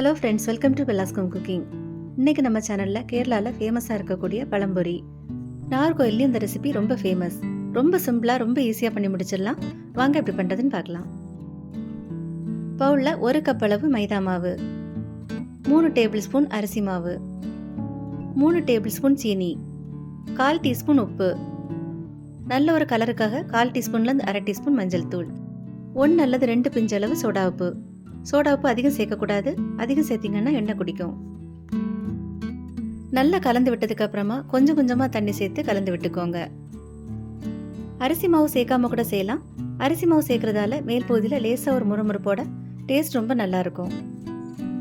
Hello friends welcome to பெல்லாஸ்கம் cooking இன்னைக்கு நம்ம சேனலில் கேரளாவில் ஃபேமஸாக இருக்கக்கூடிய பழம்பொரி. நார்கோயில்லையும் இந்த ரெசிபி ரொம்ப ஃபேமஸ் ரொம்ப சிம்பிளாக ரொம்ப ஈஸியாக பண்ணி முடிச்சிடலாம். வாங்க எப்படி பண்ணுறதுன்னு பார்க்கலாம். பவுலில் ஒரு கப் அளவு மைதா மாவு. மூணு டேபிள் ஸ்பூன் அரிசி மாவு. மூணு டேபிள் ஸ்பூன் சீனி. கால் டீஸ்பூன் உப்பு. நல்ல ஒரு கலருக்காக கால் டீஸ்பூன்லேருந்து அரை டீஸ்பூன் மஞ்சள் தூள். ஒன்று அல்லது ரெண்டு பிஞ்சளவு சோடா உப்பு. சோடா உப்பு அதிகம் சேர்க்கக்கூடாது. அதிகம் சேர்த்திங்கன்னா எண்ணெய் குடிக்கும். நல்லா கலந்து விட்டதுக்கு அப்புறமா கொஞ்சம் கொஞ்சமாக தண்ணி சேர்த்து கலந்து விட்டுக்கோங்க. அரிசி மாவு சேர்க்காம கூட செய்யலாம். அரிசி மாவு சேர்க்கறதால மேல் பகுதியில் லேசாக ஒரு முறுமுறுப்போட டேஸ்ட் ரொம்ப நல்லா இருக்கும்.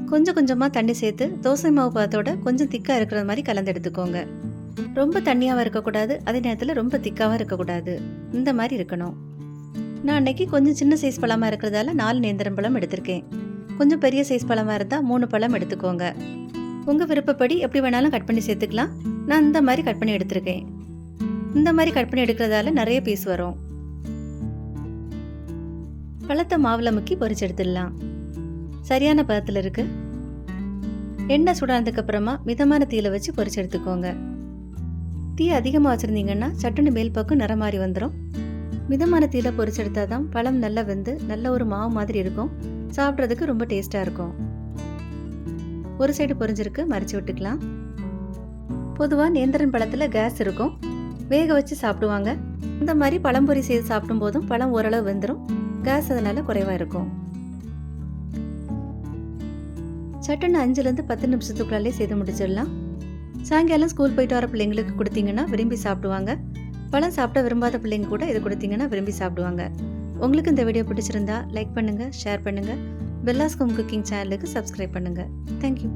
கொஞ்சம் கொஞ்சமாக தண்ணி சேர்த்து தோசை மாவு பார்த்தோட கொஞ்சம் திக்காக இருக்கிற மாதிரி கலந்து எடுத்துக்கோங்க. ரொம்ப தண்ணியாகவும் இருக்கக்கூடாது. அதே நேரத்தில் ரொம்ப திக்காகவும் இருக்கக்கூடாது. இந்த மாதிரி இருக்கணும். நான் அன்னைக்கு கொஞ்சம் சின்ன சைஸ் பழமாக இருக்கிறதால நாலு நேந்திரம் பழம் எடுத்திருக்கேன். கொஞ்சம் பெரிய சைஸ் பழமாக இருந்தால் மூணு பழம் எடுத்துக்கோங்க. உங்கள் விருப்பப்படி எப்படி வேணாலும் கட் பண்ணி சேர்த்துக்கலாம். நான் இந்த மாதிரி கட் பண்ணி எடுத்திருக்கேன். இந்த மாதிரி கட் பண்ணி எடுக்கிறதால நிறைய பீஸ் வரும். பழத்தை மாவில் முக்கி பொறிச்சு எடுத்துடலாம். சரியான பதத்தில் இருக்கு. எண்ணெய் சூடானதுக்கு அப்புறமா மிதமான தீயில வச்சு பொறிச்சு எடுத்துக்கோங்க. தீ அதிகமாக வச்சுருந்தீங்கன்னா சட்டுன்னு மேல் பக்கம் நிற மாறி வந்துடும் மிதமான தீயில் பொரிச்செடுத்தா தான் பழம் நல்லா வெந்து நல்ல ஒரு மாவு மாதிரி இருக்கும். சாப்பிட்றதுக்கு ரொம்ப டேஸ்ட்டாக இருக்கும். ஒரு சைடு பொரிஞ்சிருக்கு மறைச்சி விட்டுக்கலாம். பொதுவாக நேந்திரன் பழத்தில் கேஸ் இருக்கும். வேக வச்சு சாப்பிடுவாங்க. இந்த மாதிரி பழம்பொரி செய்து சாப்பிடும் போதும் பழம் ஓரளவு வெந்துடும் கேஸ் அதனால் குறைவாக இருக்கும். சட்டுன்னு அஞ்சுலேருந்து பத்து நிமிஷத்துக்குள்ளாலே செய்து முடிச்சிடலாம். சாயங்காலம் ஸ்கூல் போயிட்டு வர பிள்ளைங்களுக்கு கொடுத்தீங்கன்னா விரும்பி சாப்பிடுவாங்க. பழம் சாப்பிட விரும்பாத பிள்ளைங்க கூட இதை கொடுத்தீங்கன்னா விரும்பி சாப்பிடுவாங்க. உங்களுக்கு இந்த வீடியோ பிடிச்சிருந்தா லைக் பண்ணுங்கள் ஷேர் பண்ணுங்கள் பெல்லாஸ்கம் குக்கிங் சேனலுக்கு சப்ஸ்கிரைப் பண்ணுங்கள் தேங்க்யூ